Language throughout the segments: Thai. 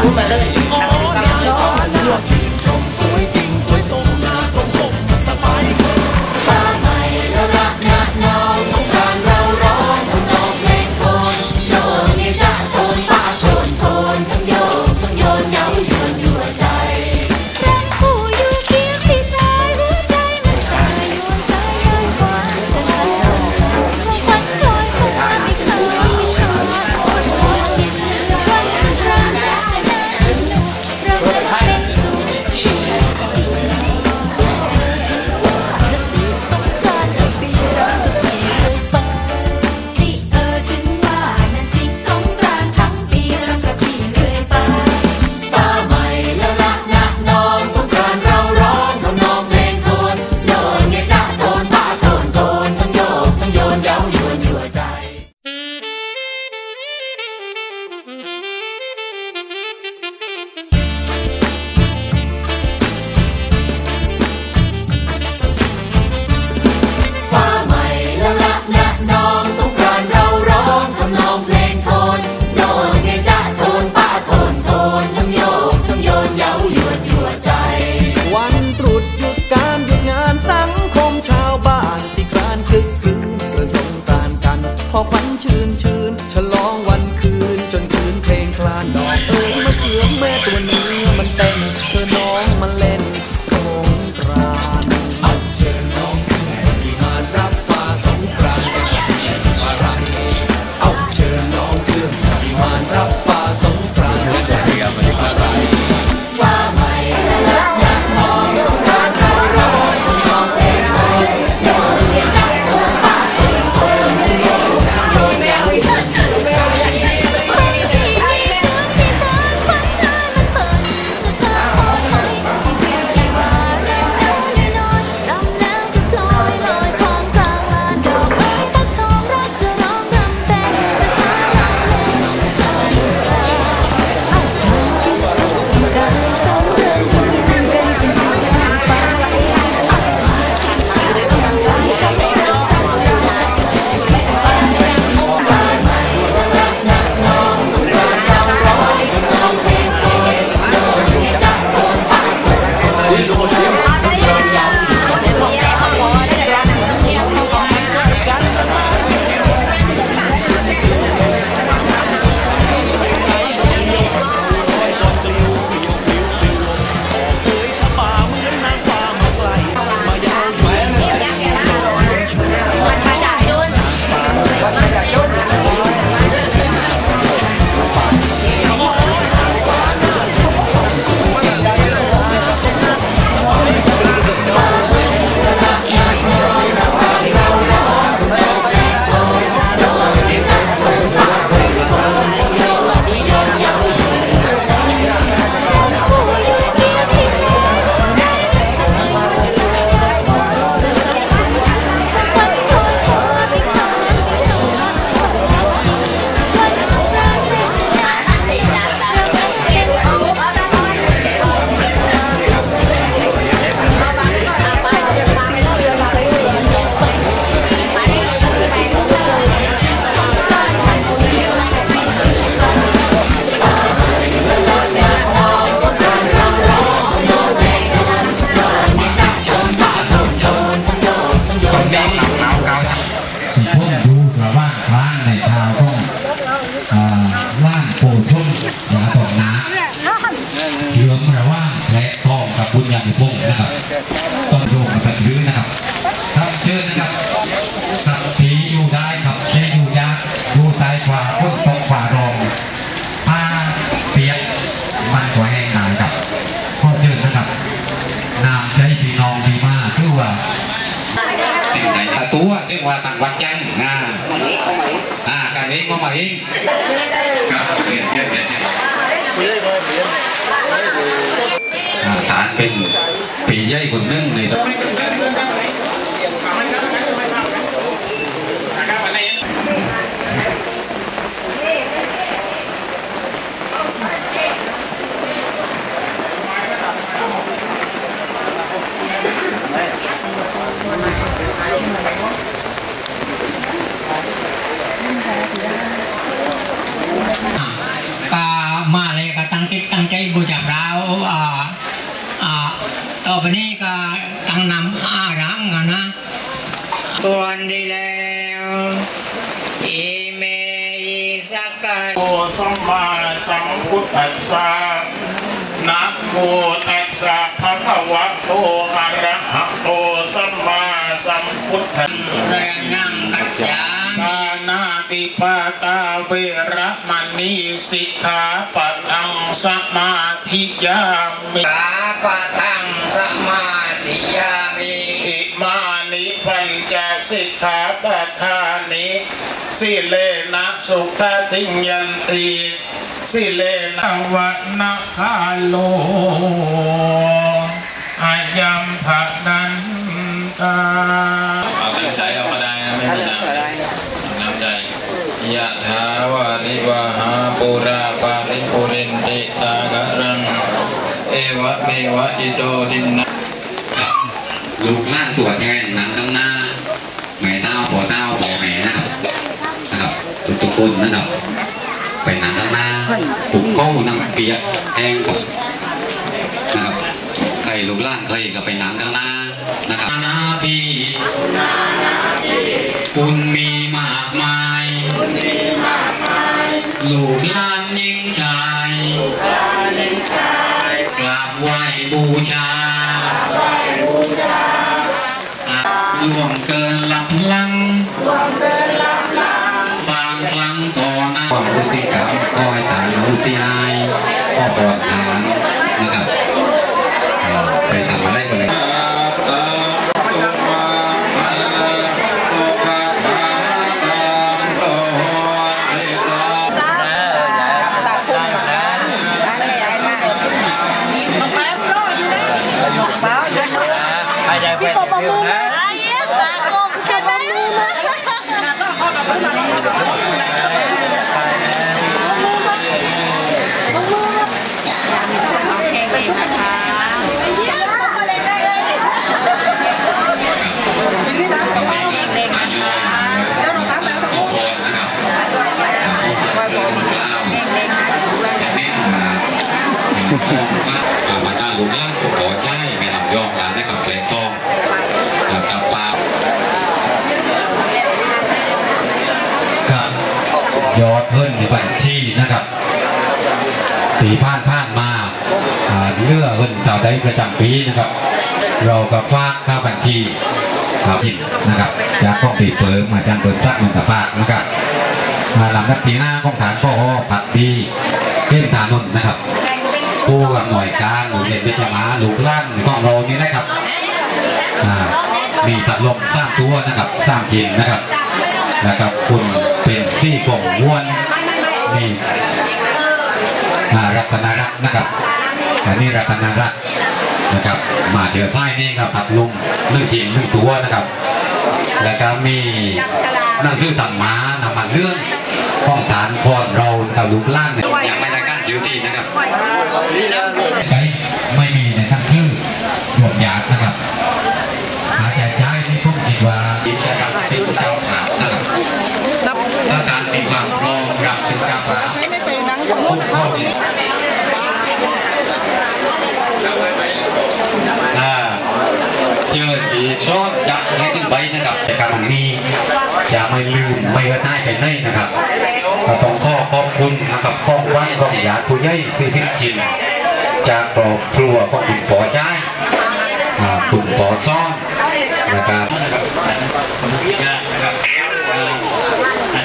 นะพู โพชุ่มยาตอกน้ำเหลืองระว่างและทองกับบุญญาณิพงศ์นะครับต้นโยงกับรื้อนะครับครับเชิญนะครับครับสีอยู่ได้ครับเจอยู่ยากดูซ้ายขวาพ้นตรงขวารองผ้าเปียกมันกว่าแห้งหนายครับข้อเชิญนะครับน้ำใจพี่น้องดีมากคือว่าเป็นไหนตะตัวจึงว่าต่างวัดยังอ่าอ่าการเองก็มาเอง ครับเรียนปีเรียนอ่าฐานเป็นปีใหญ่คนนึใน ก็มาเลยก็ตั้งจิตตั้งใจบูชาพระอ่าอ่าต่อไปนี้ก็ตั้งนำอารามกันนะ ส่วนดีแล้วอิเมยิ สกันโมสัมมาสัมพุทธัสสะนะโมตัสสะภะคะวะโตอะระหะโตสัมมาสัมพุทธัสสสะรนังกัจจามิปานาติปาตาเวระมณีสิกขาปัทังสมาธิยามิสาปะ สิกขาปัทานิสิเลนะสุขติงยันติสิเลนะวันะคาโลอายัมภะนันตาเอาตั้งใจเอาก็ได้นะไม่มีน้ำน้ำใจยะถาวาริวาหาปุราปาริปุเรนติสากะรัง เอวะเมวะอิโตดินนะลูกล่างตัวแทนนางข้างหน้า คนนะครับไปนางข้างหน้าปลุกเข้านำเปียกแห้งกับนนะครับใครลูกล่างใครก็ไปนางข้างหน้านะครับนาพีคุณมีมากมายลูกหลานยิ่งชายกราบไหว้บูชาล่วงเกินหลับลัง กับคอยฐาน ยอดเงินในบัญชีนะครับสีผ่านผ่านมาเลือกเงินต่อได้ประจำปีนะครับ เราก็ฝากค่าบัญชีครับจินนะครับจากข้องตีเปิงมาจากเปิดตักมันตะปากนะครับมาลำนักทีหน้าของฐานพ่อผักดีเล่นฐานนนท์นะครับผู้กับหน่วยการหน่วยเรียนวิทยามาลูกล่างของเรานี่นะครับมีตัดลมสร้างตัวนะครับสร้างจินนะครับ นะครับ คุณเป็นที่กงวนมีอ่ารัตนารักษ์นะครับอันนี้รัตนารักษ์นะครับ มาเดี๋ยวไส้นี่ครับผัดลุงนึ่งจีนนึ่งตัวนะครับ แล้วก็มีนั่งชื่อตังม้านำมันเรื่องข้องฐานพรเรากับลูกล่างเนี่ยยังไม่ได้การจิวตีนะครับไปไม่มีในทั้งชื่อหยดหยาดนะครับ องรับเป็นเจ้าสาวผู้เข้าเนี่ยอ่าเจออีกช้อนจับให้ขึ้นไปนะครับในการนี้จะไม่ลืมไม่กระได้ไปไหนนะครับก็ต้องขอขอบคุณนะครับของวันของญาผู้ใหญ่ซื้อสินชินจากครอบครัวของคุณปอจ้ายอ่าคุณปอซ่อนนะครับ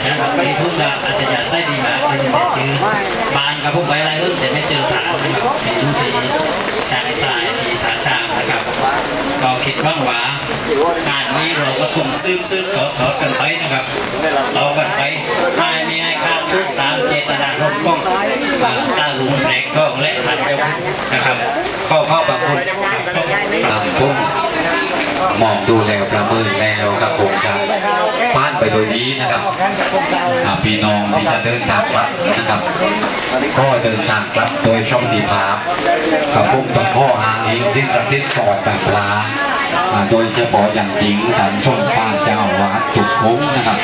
นะครับเอ่ออาจารย์บอกไม่พูดละอาจจะอยากไส้ดีมากเลยจะชื่อบานกับพวกไว้อะไรเรื่องจะไม่เจอฐานนะครับเป็นทุทีชางสายทีฐานชางนะครับก็คิดว่างว่างานนี้เราก็ทุ่มซึมซึมขอขอกันไปนะครับเรากันไปให้มีให้ข้ามทุกตามเจตนารมณ์ของอ่าตาลุงแปลกก็และทันเดียวนะครับก็เข้าประคุณครับตามพุ่งมองดูแล้วประเมินแล้วกับโครงการบ้านไป โดยนี้นะครับอ่าพี่น้องที่จะเดินทางกลับนะครับ ก็เดินทางกลับโดยช่องดีพาบกับพุ่งต้องข้อหางเองซึ่งประเทศก่อนต่างปลาอ่าโดยเฉพาะอย่างจริงทางช่องป้าเจ้าวัดจุดคุ้มนะครับ